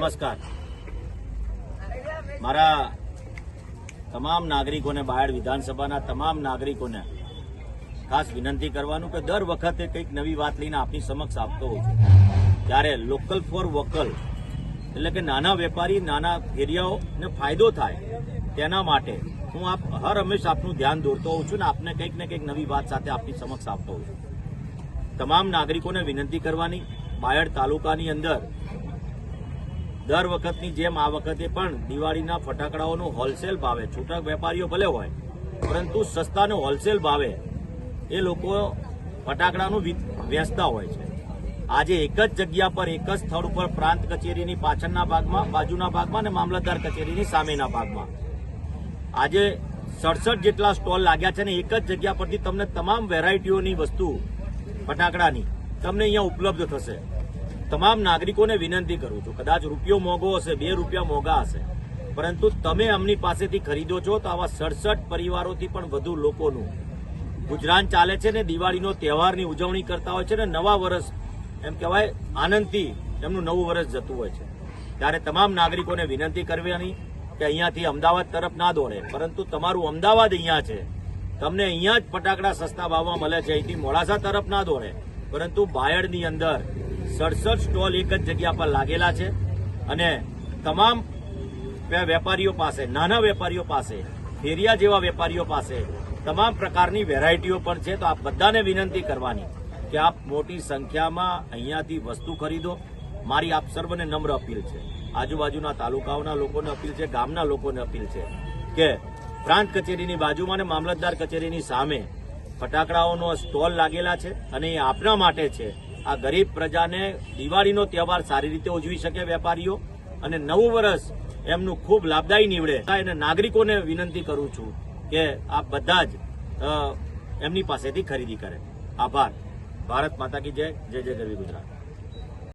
નમસ્કાર. મારા તમામ નાગરિકોને બાયડ વિધાનસભાના તમામ નાગરિકોને ખાસ વિનંતી કરવાનું કે દર વખતે કંઈક નવી વાત લઈને આપની સમક્ષ આપતો હોઉં છું. ત્યારે લોકલ ફોર વોકલ એટલે કે નાના વેપારી, નાના એરિયાઓને ફાયદો થાય તેના માટે હું આપ હર હંમેશ આપનું ધ્યાન દોરતો હોઉં છું ને આપને કંઈક ને કંઈક નવી વાત સાથે આપની સમક્ષ આપતો હોઉં છું. તમામ નાગરિકોને વિનંતી કરવાની, બાયડ તાલુકાની અંદર દર વખતની જેમ આ વખતે પણ દિવાળીના ફટાકડાઓનું હોલસેલ ભાવે, છૂટક વેપારીઓ ભલે હોય, પરંતુ સસ્તાનો હોલસેલ ભાવે. એ લોકો ફટાકડાનું વેચતા હોય છે. આજે એક જ જગ્યા પર, એક જ સ્થળ ઉપર પ્રાંત કચેરીની પાછળના ભાગમાં, બાજુના ભાગમાં અને મામલતદાર કચેરીની સામેના ભાગમાં. આજે સડસઠ જેટલા સ્ટોલ લાગ્યા છે ને એક જ જગ્યા પરથી તમને તમામ વેરાયટીઓની વસ્તુ ફટાકડાની તમને અહીંયા ઉપલબ્ધ થશે. તમામ નાગરિકોને વિનંતી કરું છું. કદાચ રૂપિયો મોંઘો હશે, બે રૂપિયા મોંઘા હશે. પરંતુ તમે અમની પાસેથી ખરીદો છો તો આવા સડસઠ પરિવારોથી પણ વધુ લોકોનું. ગુજરાન ચાલે છે ને, દિવાળીનો તહેવારની ઉજવણી કરતા હોય છે ને, નવા વર્ષ, એમ કહેવાય, આનંદથી એમનું નવું વર્ષ જતું હોય છે. ત્યારે તમામ નાગરિકોને વિનંતી કરવાની કે અહીંયાથી અમદાવાદ તરફ ના દોડે. પરંતુ તમારું અમદાવાદ અહીંયા છે. તમને અહીંયા જ ફટાકડા સસ્તા ભાવમાં મળે છે. અહીંથી મોડાસા તરફ ના દોડે. પરંતુ બાયડની અંદર સડસઠ સ્ટોલ એક જ જગ્યા પર લાગેલા છે અને તમામ વેપારીઓ પાસે, નાના વેપારીઓ પાસે ફેરિયા જેવા વેપારીઓ પાસે તમામ પ્રકારની વેરાયટીઓ પણ છે. તો આપ બધાને વિનંતી કરવાની કે આપ મોટી સંખ્યામાં અહીંયાથી વસ્તુ ખરીદો. મારી આપ સર્વને નમ્ર અપીલ છે. આજુબાજુના તાલુકાઓના લોકોને અપીલ છે, ગામના લોકોને અપીલ છે કે પ્રાંત કચેરીની બાજુમાં અને મામલતદાર કચેરીની સામે ફટાકડાઓનો સ્ટોલ લાગેલા છે અને એ આપના માટે છે. આ ગરીબ પ્રજાને દિવાળીનો તહેવાર સારી રીતે ઉજવી શકે વેપારીઓ અને નવું વર્ષ એમનું ખૂબ લાભદાયી નીવડે. અને નાગરિકોને વિનંતી કરું છું કે આ બધા જ એમની પાસેથી ખરીદી કરે. આભાર. ભારત માતા કી જય. જય જય ગરવી ગુજરાત.